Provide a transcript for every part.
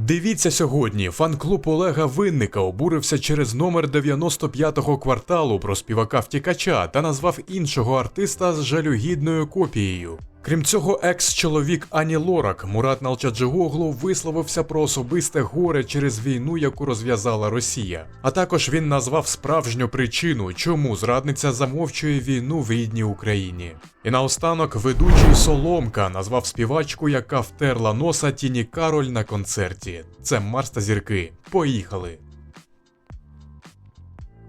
Дивіться сьогодні. Фан-клуб Олега Винника обурився через номер 95-го кварталу про співака втікача та назвав іншого артиста з жалюгідною копією. Крім цього, екс-чоловік Ані Лорак Мурат Налчаджигоглу висловився про особисте горе через війну, яку розв'язала Росія. А також він назвав справжню причину, чому зрадниця замовчує війну в рідній Україні. І наостанок ведучий Соломка назвав співачку, яка втерла носа Тіні Кароль на концерті. Це Марс та зірки. Поїхали!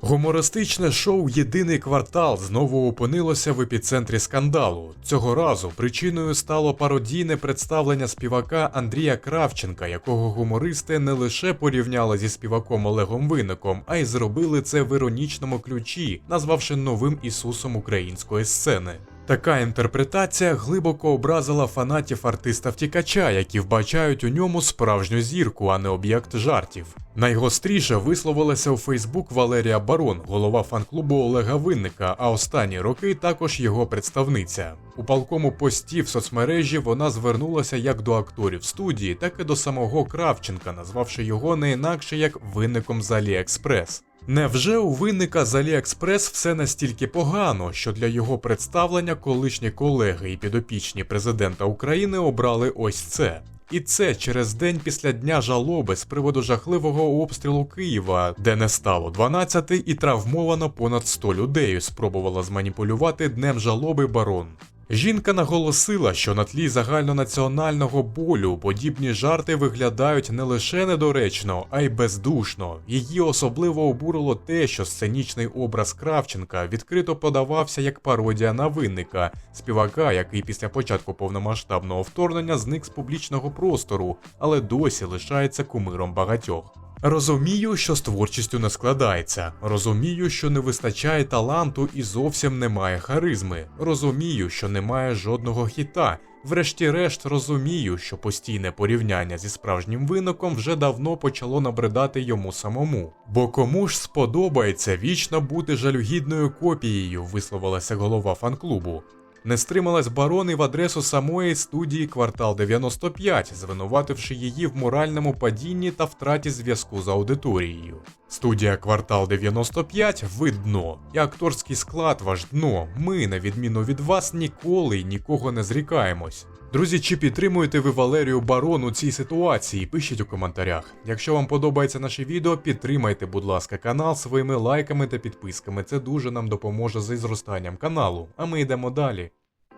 Гумористичне шоу Єдиний квартал знову опинилося в епіцентрі скандалу. Цього разу причиною стало пародійне представлення співака Андрія Кравченка, якого гумористи не лише порівняли зі співаком Олегом Винником, а й зробили це в іронічному ключі, назвавши новим Ісусом української сцени. Така інтерпретація глибоко образила фанатів артиста втікача, які вбачають у ньому справжню зірку, а не об'єкт жартів. Найгостріше висловилася у Фейсбук Валерія Барон, голова фан-клубу Олега Винника, а останні роки також його представниця. У палкому пості в соцмережі вона звернулася як до акторів студії, так і до самого Кравченка, назвавши його не інакше як винником з Аліекспрес. Невже у винника з Аліекспрес все настільки погано, що для його представлення колишні колеги і підопічні президента України обрали ось це? І це через день після дня жалоби з приводу жахливого обстрілу Києва, де не стало 12 і травмовано понад 100 людей, спробувала зманіпулювати днем жалоби барон. Жінка наголосила, що на тлі загальнонаціонального болю подібні жарти виглядають не лише недоречно, а й бездушно. Її особливо обурило те, що сценічний образ Кравченка відкрито подавався як пародія на винника, співака, який після початку повномасштабного вторгнення зник з публічного простору, але досі лишається кумиром багатьох. Розумію, що з творчістю не складається. Розумію, що не вистачає таланту і зовсім немає харизми. Розумію, що немає жодного хіта. Врешті-решт розумію, що постійне порівняння зі справжнім виником вже давно почало набридати йому самому. Бо кому ж сподобається вічно бути жалюгідною копією, висловилася голова фан-клубу. Не стрималась барони в адресу самої студії Квартал 95, звинувативши її в моральному падінні та втраті зв'язку з аудиторією. Студія Квартал 95 ви дно, і акторський склад ваш дно. Ми, на відміну від вас, ніколи й нікого не зрікаємось. Друзі, чи підтримуєте ви Валерію Барон у цій ситуації? Пишіть у коментарях. Якщо вам подобається наше відео, підтримайте, будь ласка, канал своїми лайками та підписками. Це дуже нам допоможе зі зростанням каналу. А ми йдемо далі.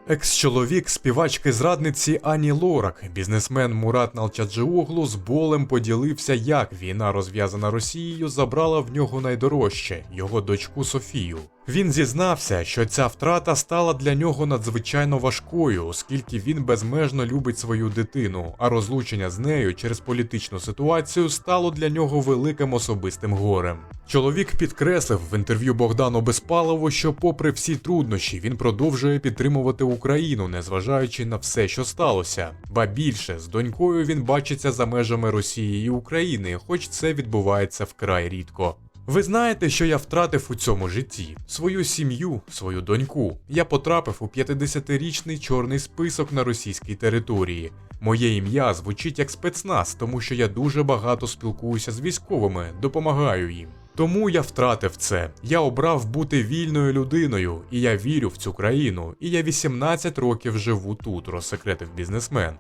Екс-чоловік співачки зрадниці Ані Лорак, бізнесмен Мурат Налчаджиоглу з болем поділився, як війна, розв'язана Росією, забрала в нього найдорожче його дочку Софію. Він зізнався, що ця втрата стала для нього надзвичайно важкою, оскільки він безмежно любить свою дитину, а розлучення з нею через політичну ситуацію стало для нього великим особистим горем. Чоловік підкреслив в інтерв'ю Богдану Безпалову, що, попри всі труднощі, він продовжує підтримувати Україну, незважаючи на все, що сталося. Ба більше з донькою він бачиться за межами Росії і України, хоч це відбувається вкрай рідко. Ви знаєте, що я втратив у цьому житті? Свою сім'ю, свою доньку. Я потрапив у 50-річний чорний список на російській території. Моє ім'я звучить як спецназ, тому що я дуже багато спілкуюся з військовими, допомагаю їм. Тому я втратив це. Я обрав бути вільною людиною, і я вірю в цю країну. І я 18 років живу тут, розсекретив бізнесмен.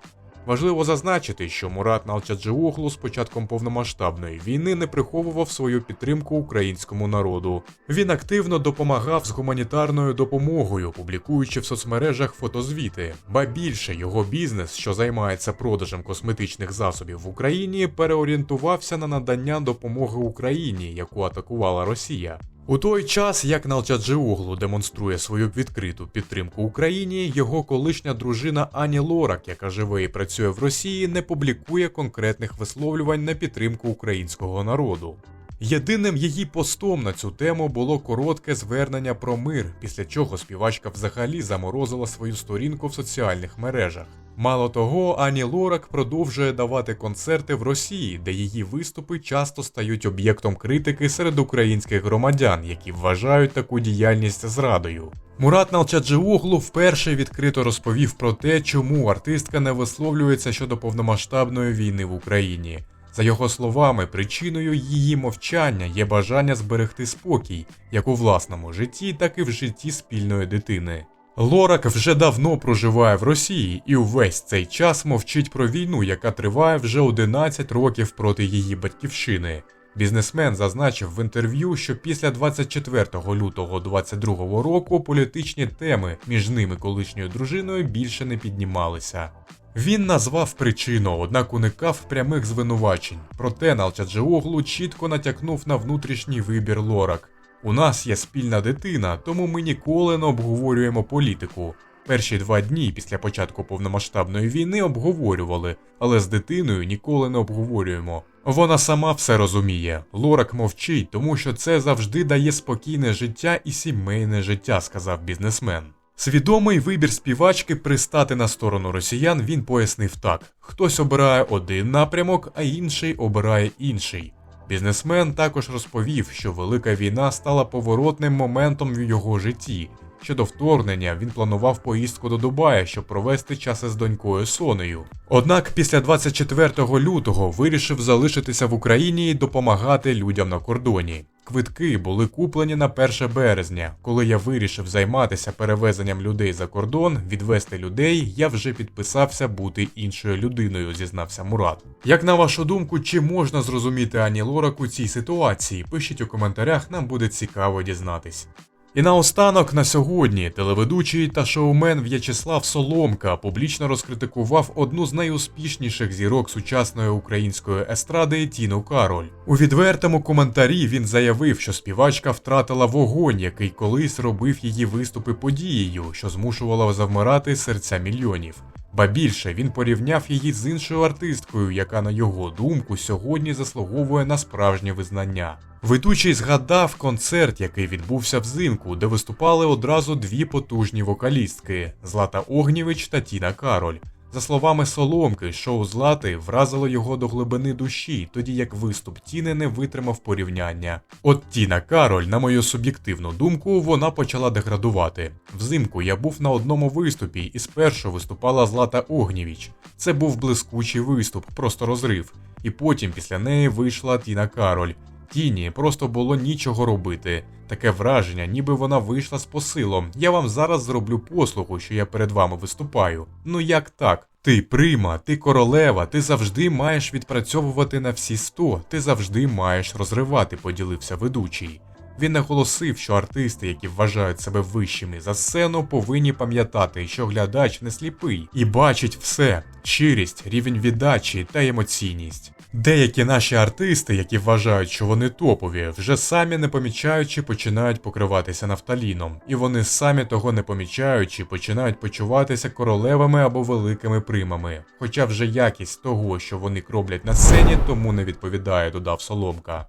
Важливо зазначити, що Мурат Налчаджиоглу з початком повномасштабної війни не приховував свою підтримку українському народу. Він активно допомагав з гуманітарною допомогою, публікуючи в соцмережах фотозвіти. Ба більше його бізнес, що займається продажем косметичних засобів в Україні, переорієнтувався на надання допомоги Україні, яку атакувала Росія. У той час, як Налчаджиоглу демонструє свою відкриту підтримку Україні, його колишня дружина Ані Лорак, яка живе і працює в Росії, не публікує конкретних висловлювань на підтримку українського народу. Єдиним її постом на цю тему було коротке звернення про мир, після чого співачка взагалі заморозила свою сторінку в соціальних мережах. Мало того, Ані Лорак продовжує давати концерти в Росії, де її виступи часто стають об'єктом критики серед українських громадян, які вважають таку діяльність зрадою. Мурат Налчаджиоглу вперше відкрито розповів про те, чому артистка не висловлюється щодо повномасштабної війни в Україні. За його словами, причиною її мовчання є бажання зберегти спокій як у власному житті, так і в житті спільної дитини. Лорак вже давно проживає в Росії і увесь цей час мовчить про війну, яка триває вже 11 років проти її батьківщини. Бізнесмен зазначив в інтерв'ю, що після 24 лютого 2022 року політичні теми між ними колишньою дружиною більше не піднімалися. Він назвав причину, однак уникав прямих звинувачень. Проте Налчаджеоглу чітко натякнув на внутрішній вибір Лорак. У нас є спільна дитина, тому ми ніколи не обговорюємо політику. Перші два дні після початку повномасштабної війни обговорювали, але з дитиною ніколи не обговорюємо. Вона сама все розуміє. Лорак мовчить, тому що це завжди дає спокійне життя і сімейне життя, сказав бізнесмен. Свідомий вибір співачки пристати на сторону росіян він пояснив так: хтось обирає один напрямок, а інший обирає інший. Бізнесмен також розповів, що велика війна стала поворотним моментом в його житті. Щодо вторгнення він планував поїздку до Дубая, щоб провести час із донькою Сонею. Однак після 24 лютого вирішив залишитися в Україні і допомагати людям на кордоні. Квитки були куплені на 1 березня. Коли я вирішив займатися перевезенням людей за кордон, відвести людей, я вже підписався бути іншою людиною, зізнався Мурат. Як на вашу думку, чи можна зрозуміти Ані Лорак у цій ситуації? Пишіть у коментарях, нам буде цікаво дізнатись. І наостанок на сьогодні телеведучий та шоумен В'ячеслав Соломка публічно розкритикував одну з найуспішніших зірок сучасної української естради Тіну Кароль. У відвертому коментарі він заявив, що співачка втратила вогонь, який колись робив її виступи подією, що змушувала завмирати серця мільйонів. Ба більше він порівняв її з іншою артисткою, яка, на його думку, сьогодні заслуговує на справжнє визнання. Ведучий згадав концерт, який відбувся взимку, де виступали одразу дві потужні вокалістки Злата Огнєвич та Тіна Кароль. За словами Соломки, шоу Злати вразило його до глибини душі, тоді як виступ Тіни не витримав порівняння. От Тіна Кароль, на мою суб'єктивну думку, вона почала деградувати. Взимку я був на одному виступі і спершу виступала Злата Огнєвіч. Це був блискучий виступ, просто розрив. І потім після неї вийшла Тіна Кароль. Тіні просто було нічого робити. Таке враження, ніби вона вийшла з посилом. Я вам зараз зроблю послугу, що я перед вами виступаю. Ну як так? Ти прима, ти королева, ти завжди маєш відпрацьовувати на всі сто, ти завжди маєш розривати, поділився ведучий. Він наголосив, що артисти, які вважають себе вищими за сцену, повинні пам'ятати, що глядач не сліпий і бачить все: щирість, рівень віддачі та емоційність. Деякі наші артисти, які вважають, що вони топові, вже самі не помічаючи починають покриватися нафталіном, і вони самі того не помічаючи починають почуватися королевами або великими примами. Хоча вже якість того, що вони кроблять на сцені, тому не відповідає, додав Соломка.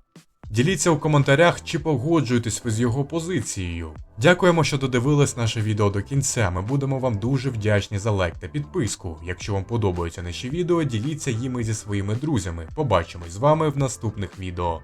Діліться у коментарях, чи погоджуєтесь ви з його позицією. Дякуємо, що додивились наше відео до кінця. Ми будемо вам дуже вдячні за лайк та підписку. Якщо вам подобаються наші відео, діліться їми зі своїми друзями. Побачимось з вами в наступних відео.